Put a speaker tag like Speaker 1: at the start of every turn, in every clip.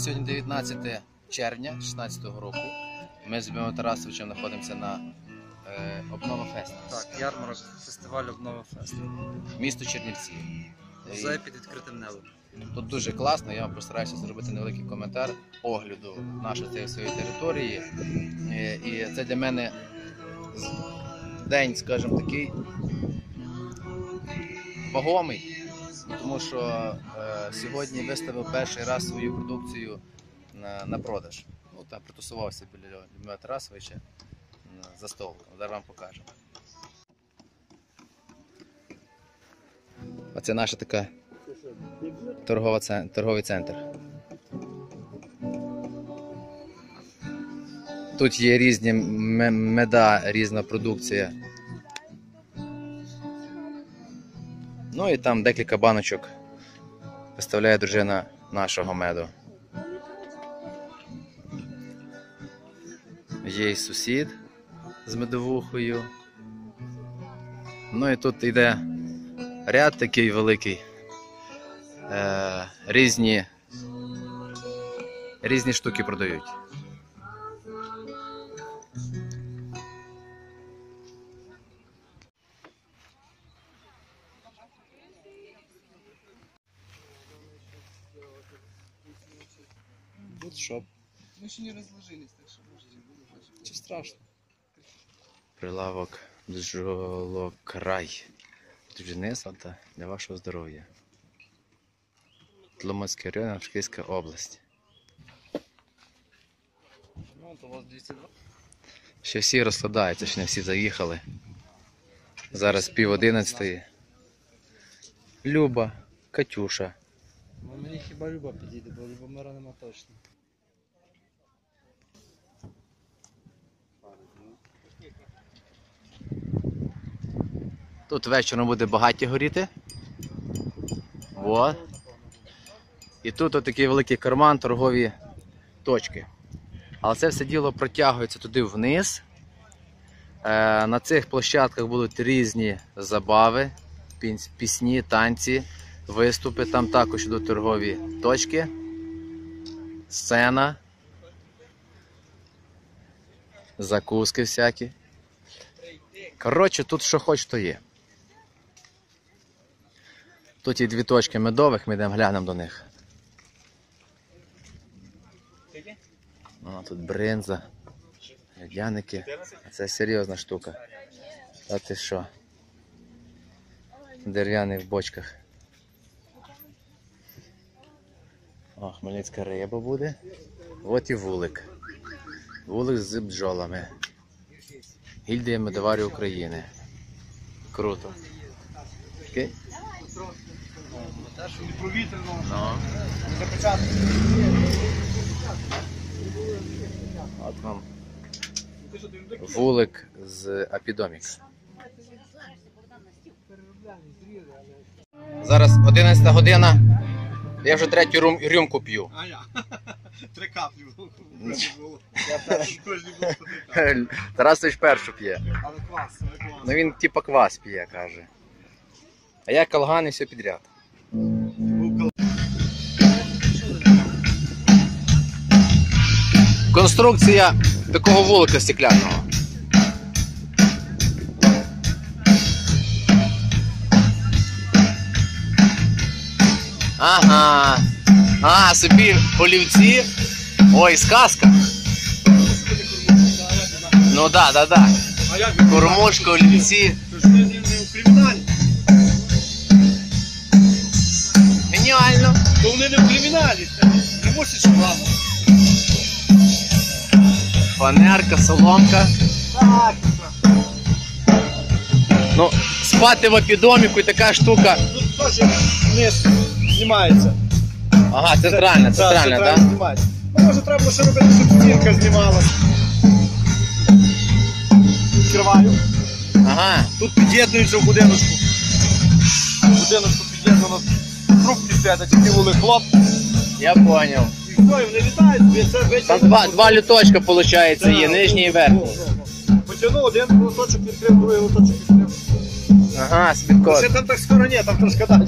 Speaker 1: нас сьогодні 19 червня 2016 року. Ми з Любимом Тарасовичем знаходимося на е, Обнова Фест,
Speaker 2: Так, ярмарок фестиваль Обнова Фест.
Speaker 1: місто Чернівці.
Speaker 2: Музей під відкритим небом.
Speaker 1: Тут дуже класно, я вам постараюся зробити невеликий коментар огляду нашої цієї своєї території. Е, І це для мене день, скажімо, такий вагомий, тому що е, сьогодні виставив перший раз свою продукцію на, на продаж. Ну, там притусувався біля Любомира Тарасовича за стол. Зараз вам покажемо. Оце наша така торгова, торговий центр. Тут є різні меда, різна продукція. Ну і там декілька баночок виставляє дружина нашого меду. Є й сусід з медовухою. Ну і тут йде ряд такий великий е, різні, різні штуки продають. Вот шоп.
Speaker 2: Мы еще не разложились, так что можете
Speaker 1: Чи страшно? Прилавок бджолокрай. Бджільництва та для вашого здоров'я. Тлумацький район, Авшківська область.
Speaker 2: Ну, то у вас 202.
Speaker 1: Ще всі розкладаються, ще не всі заїхали. Зараз пів одинадцятої. Люба, Катюша.
Speaker 2: Ну, мені хіба Люба підійде, бо Любомира нема точно.
Speaker 1: Тут вечором буде багаття горіти. Вот. І тут отакий великий карман, торгові точки. Але це все діло протягується туди вниз. Е, на цих площадках будуть різні забави, пісні, танці, виступи. Там також йдуть торгові точки, сцена, закуски всякі. Коротше, тут що хоч, то є. Тут є дві точки медових, ми йдемо глянемо до них. О, тут бринза, льодяники. Це серйозна штука. А ти що? Дерев'яний в бочках. О, хмельницька риба буде. От і вулик. Вулик з бджолами. Гільдія медоварів України. Круто. Окей?
Speaker 2: Провітряно.
Speaker 1: Ну.
Speaker 2: Для початку.
Speaker 1: От вам вулик з апідомік. Зараз 11 година. Я вже третю рюм, рюмку п'ю.
Speaker 3: А я. Три каплі було.
Speaker 1: Тарасович першу п'є.
Speaker 3: Але клас, але клас.
Speaker 1: Ну він типа квас п'є, каже. А я калган і все підряд. Конструкція такого вулика стекляного. Ага. А, собі олівці. Ой, сказка. Ну да, да, да. Кормушка, олівці.
Speaker 3: То ж не не То вони не в криміналі. Не мусиш мама.
Speaker 1: Фанерка, соломка.
Speaker 3: Так.
Speaker 1: Ну, спати в опідоміку і така штука.
Speaker 3: Тут теж вниз знімається.
Speaker 1: Ага, центральна, центральна,
Speaker 3: Так,
Speaker 1: так?
Speaker 3: знімається. Ну, може треба було ще робити, щоб стінка знімалась. Відкриваю.
Speaker 1: Ага.
Speaker 3: Тут під'єднується в будиночку. В будиночку під'єднано трубки стоять, а тільки були хлоп.
Speaker 1: Я поняв.
Speaker 3: І все, і вони літають, це.
Speaker 1: Там два, два люточка, виходить, є, нижній і верхній.
Speaker 3: Потягнув один лоточок відкрив, другий лоточок відкрив.
Speaker 1: Ага, з-під
Speaker 3: Ще там так скоро ні, там трошки далі.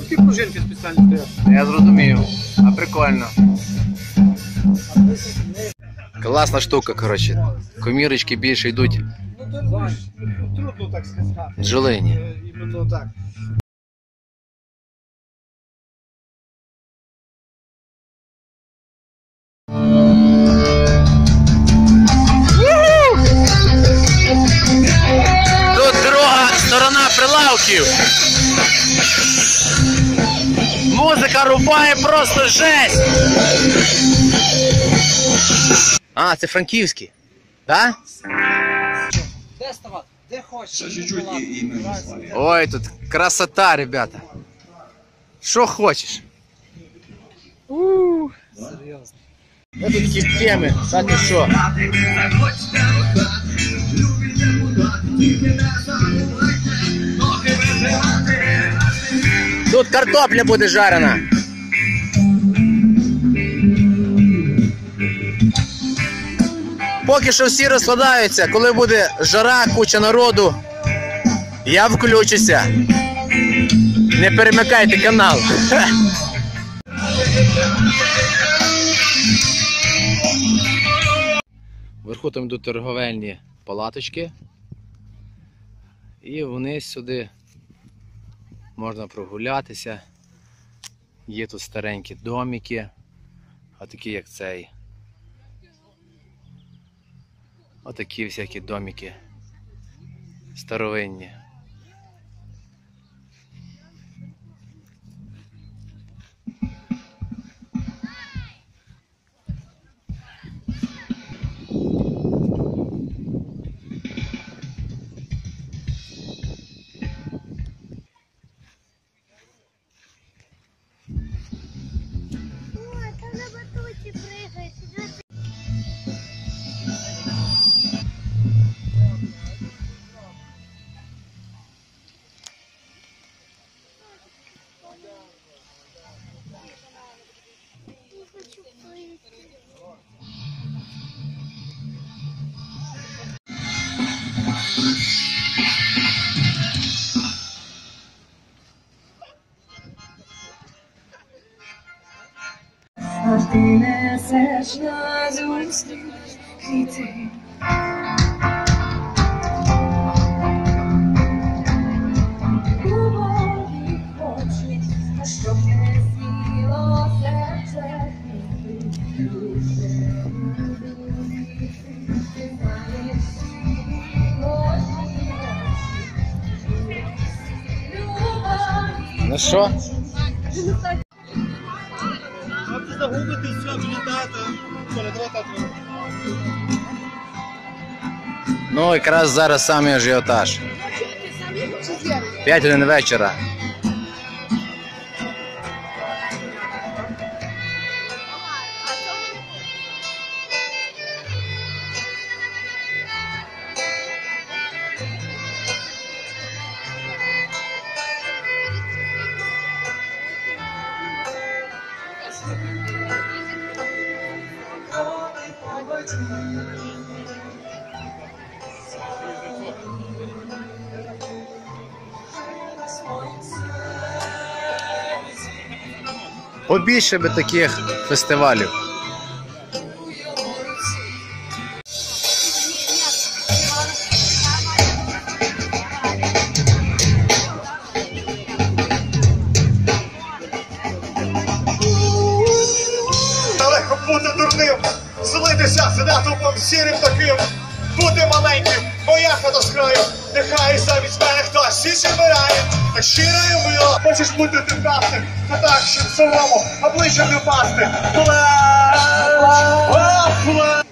Speaker 3: такі пружинки спеціальні стоять.
Speaker 1: Я зрозумів. А прикольно. Класна штука, коротше. Комірочки більше йдуть
Speaker 3: Ну то знаєш, трудно так сказати.
Speaker 1: бджолині.
Speaker 3: Е, Іменно так.
Speaker 1: Сторона прилавків. Музика рубає просто жесть. А, це франківський. Так?
Speaker 2: Де ставати? Де хочеш?
Speaker 1: Ой, тут красота, ребята. Що хочеш?
Speaker 2: Серйозно.
Speaker 1: Я тут такі теми, та ти що? Картопля буде жарена. Поки що всі розкладаються, коли буде жара, куча народу, я включуся. Не перемикайте канал. Вверху там йдуть торговельні палаточки. І вниз сюди можна прогулятися. Є тут старенькі домики, отакі як цей. Отакі всякі домики. Старовинні.
Speaker 4: несеш назустріч квіти. Любові хочу, щоб не сіло серце квіти. Дуже люблю квіти, знаєш, сіло Любові
Speaker 1: Ну що?
Speaker 3: А загубити все, влітати. Що, треба так?
Speaker 1: Ну, якраз зараз самий ажіотаж. 5 годин вечора. Побільше би таких фестивалів.
Speaker 5: Легко бути дурним, злитися з натовпом сірим таким, бути маленьким, моя хата з краю, нехай замість мене хтось і вмирає, а щиро і мило, хочеш бути ти красним, то так, щоб самому обличчям не впасти. Пле, о, пле.